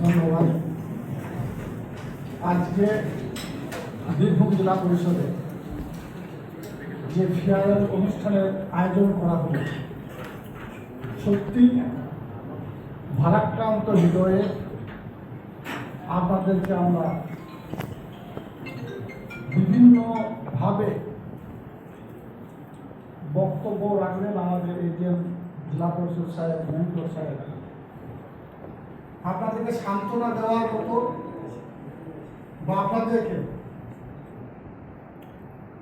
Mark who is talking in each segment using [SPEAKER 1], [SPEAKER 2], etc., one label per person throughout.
[SPEAKER 1] ধন্যবাদ। আজকে বীরভূম জেলা পরিষদে যে ফেয়ারের অনুষ্ঠানের আয়োজন করা হলো সত্যি ভারাক্রান্ত হৃদয়ে আপনাদেরকে আমরা বিভিন্নভাবে বক্তব্য রাখলেন আমাদের এডিএম জেলা পরিষদ সাহেব মেন্টর সাহেব আপনাদেরকে সান্ত্বনা দেওয়ার মতো বা আপনাদেরকে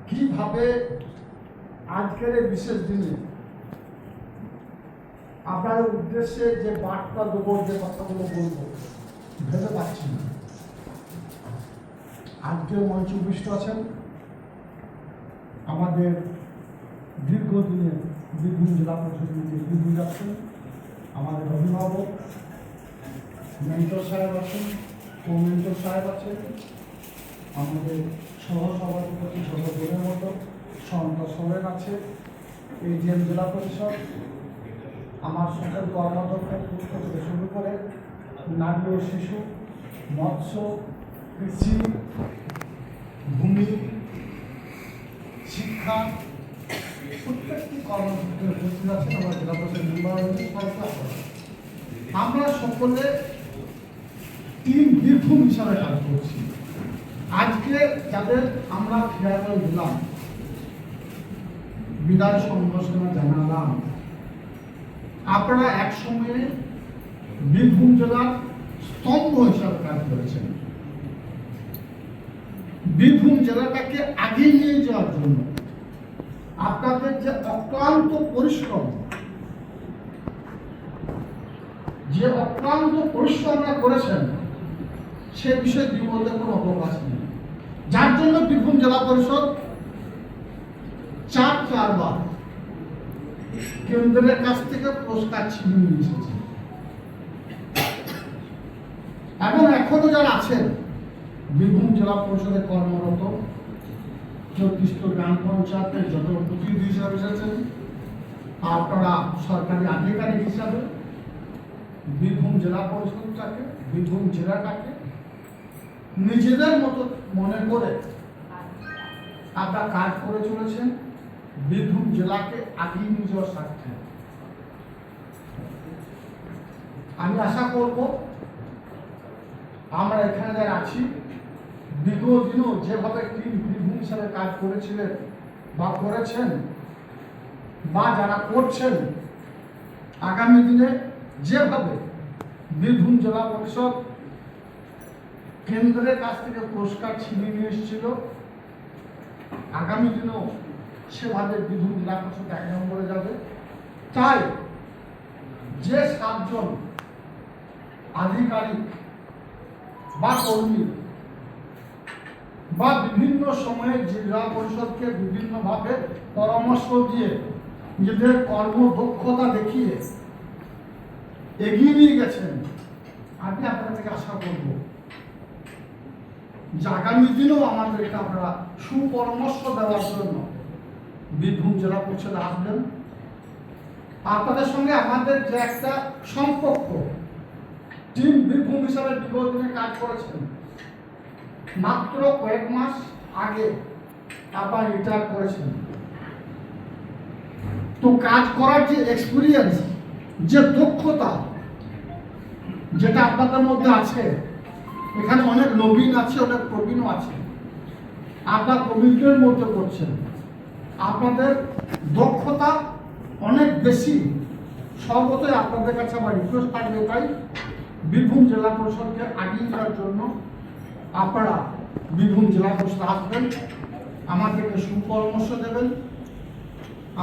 [SPEAKER 1] কীভাবে আজকের এই বিশেষ দিনে আপনার উদ্দেশ্যে যে বার্তা দেবো, যে কথাগুলো বলব, ভেবে পাচ্ছি না। আজকে মঞ্চ উপবিষ্ট আছেন আমাদের দীর্ঘদিনের বীরভূম জেলা পরিষদের নির্বাহী আছেন আমাদের অভিভাবক মেন্টর সাহেব আছেন কো মেন্টর সাহেব আছেন আমাদের সহসভাপতি সহযোগের মতো সন্ত সোরেন আছে এজিএম জেলা পরিষদ। আমার সকল কর্মদক্ষ পুষ্প থেকে শুরু করে নারী ও শিশু, মৎস্য, কৃষি, ভূমি, শিক্ষা, প্রত্যেকটি কর্মসূচিতে উপস্থিত আছেন। আমার জেলা পরিষদ মেম্বার আমরা সকলে টিম বীরভূম হিসাবে কাজ করছি। আজকে যাদের আমরা ফেয়ারওয়েল দিলাম বিদায় সম্ভাষণা জানালাম, আপনারা এক সময়ে বীরভূম জেলার স্তম্ভ হিসাবে কাজ করেছেন। বীরভূম জেলাটাকে আগিয়ে নিয়ে যাওয়ার জন্য আপনাদের যে অক্লান্ত পরিশ্রম, যে অক্লান্ত পরিশ্রমটা করেছেন সে বিষয়ে বিপদের কোনো অবকাশ নেই যার জন্য বীরভূম জেলা পরিষদ চার চারবার কেন্দ্রের কাছ থেকে পুরস্কার ছিনিয়ে নিয়ে এসেছে। এবং এখনও যারা আছেন, বীরভূম জেলা পরিষদে কর্মরত চৌত্রিশটো গ্রাম পঞ্চায়েতের যত প্রতিনিধি হিসাবে এসেছেন আপনারা সরকারি আধিকারিক হিসাবে বীরভূম জেলা পরিষদটাকে, বীরভূম জেলাটাকে নিজেদের মতো মনে করে আপনারা কাজ করে চলেছেন। বীরভূম জেলাকে আগিয়ে নিয়ে যাওয়ার স্বার্থে। আমি আশা করব, আমরা এখানে যারা আছি বিগত দিনও যেভাবে টিম বীরভূম হিসাবে কাজ করেছিলেন বা করেছেন বা যারা করছেন, আগামী দিনে যেভাবে বীরভূম জেলা পরিষদ কেন্দ্রের কাছ থেকে পুরস্কার ছিনিয়ে নিয়ে এসেছিল। আগামী দিনেও সেভাবে বীরভূম জেলা পরিষদ এক নম্বরে যাবে। তাই যে সাতজন আধিকারিক বা কর্মী বা বিভিন্ন সময়ে জেলা পরিষদকে বিভিন্নভাবে পরামর্শ দিয়ে নিজেদের কর্মদক্ষতা দেখিয়ে এগিয়ে নিয়ে গেছেন, আমি আপনার থেকে আশা করব। আগামী দিনেও আমাদেরকে আপনারা সুপরামর্শ দেওয়ার জন্য বীরভূম জেলা পরিষদে আসবেন। আপনাদের সঙ্গে আমাদের যে একটা সম্পর্ক, টিম বীরভূম হিসাবে বিগত কাজ করেছেন। মাত্র কয়েক মাস আগে আপনার রিটায়ার করেছেন। তো কাজ করার যে এক্সপিরিয়েন্স যে দক্ষতা, যেটা আপনাদের মধ্যে আছে এখানে অনেক নবীন আছে, অনেক প্রবীণও আছে। আপনার প্রবীণদের মধ্যে করছেন আপনাদের দক্ষতা অনেক বেশি। সর্বতই আপনাদের কাছে আমার রিকোয়েস্ট থাকবে তাই বীরভূম জেলা পরিষদকে আগিয়ে যাওয়ার জন্য আপনারা বীরভূম জেলা পরিষদ আসবেন, আমাদেরকে সুপরামর্শ দেবেন।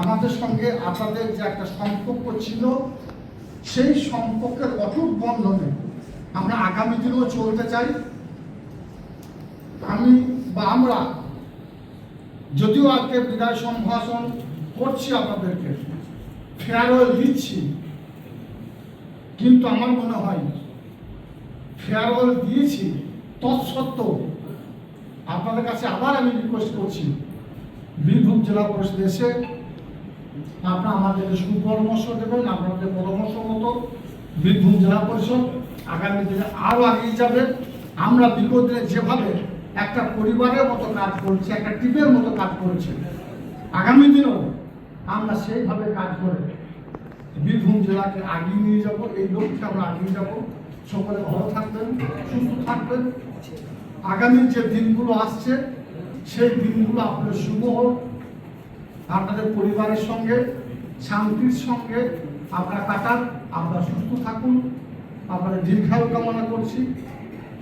[SPEAKER 1] আমাদের সঙ্গে আপনাদের যে একটা সম্পর্ক ছিল, সেই সম্পর্কের অটুট বন্ধনে আগামী দিনেও চলতে চাই। আমি বা আমরা, যদিও আজকে বিদায় সম্ভাষণ করছি আপনাদেরকে ফেয়ারওয়েল দিচ্ছি, কিন্তু আমার মনে হয় ফেয়ারওয়েল দিয়েছি তৎসত্ত্বেও আপনাদের কাছে আবার আমি রিকোয়েস্ট করছি, বীরভূম জেলা পরিষদ এসে আপনারা আমাদেরকে সুপরামর্শ দেবেন, আপনাদের পরামর্শ মতো বীরভূম জেলা পরিষদ আগামী দিনে আরও এগিয়ে যাবে। আমরা বিপদে যেভাবে একটা পরিবারের মতো কাজ করছি, একটা টিমের মতো কাজ করেছি, আগামী দিনেও আমরা সেইভাবে কাজ করে বীরভূম জেলাকে আগিয়ে নিয়ে যাব, এই লক্ষ্যে আমরা আগিয়ে যাব। সকলে ভালো থাকবেন, সুস্থ থাকবেন। আগামী যে দিনগুলো আসছে, সেই দিনগুলো আপনার শুভ হোক। আপনাদের পরিবারের সঙ্গে, শান্তির সঙ্গে আপনারা কাটান, আপনারা সুস্থ থাকুন। আপনাদের দীর্ঘায়ু কামনা করছি।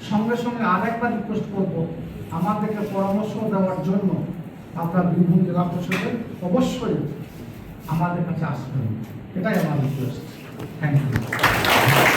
[SPEAKER 1] সঙ্গে সঙ্গে আরেকবার রিকোয়েস্ট করব আমাদেরকে পরামর্শ দেওয়ার জন্য আপনার বীরভূম জেলা পরিষদে অবশ্যই আমাদের কাছে আসবেন। এটাই আমার রিকোয়েস্ট থ্যাংক ইউ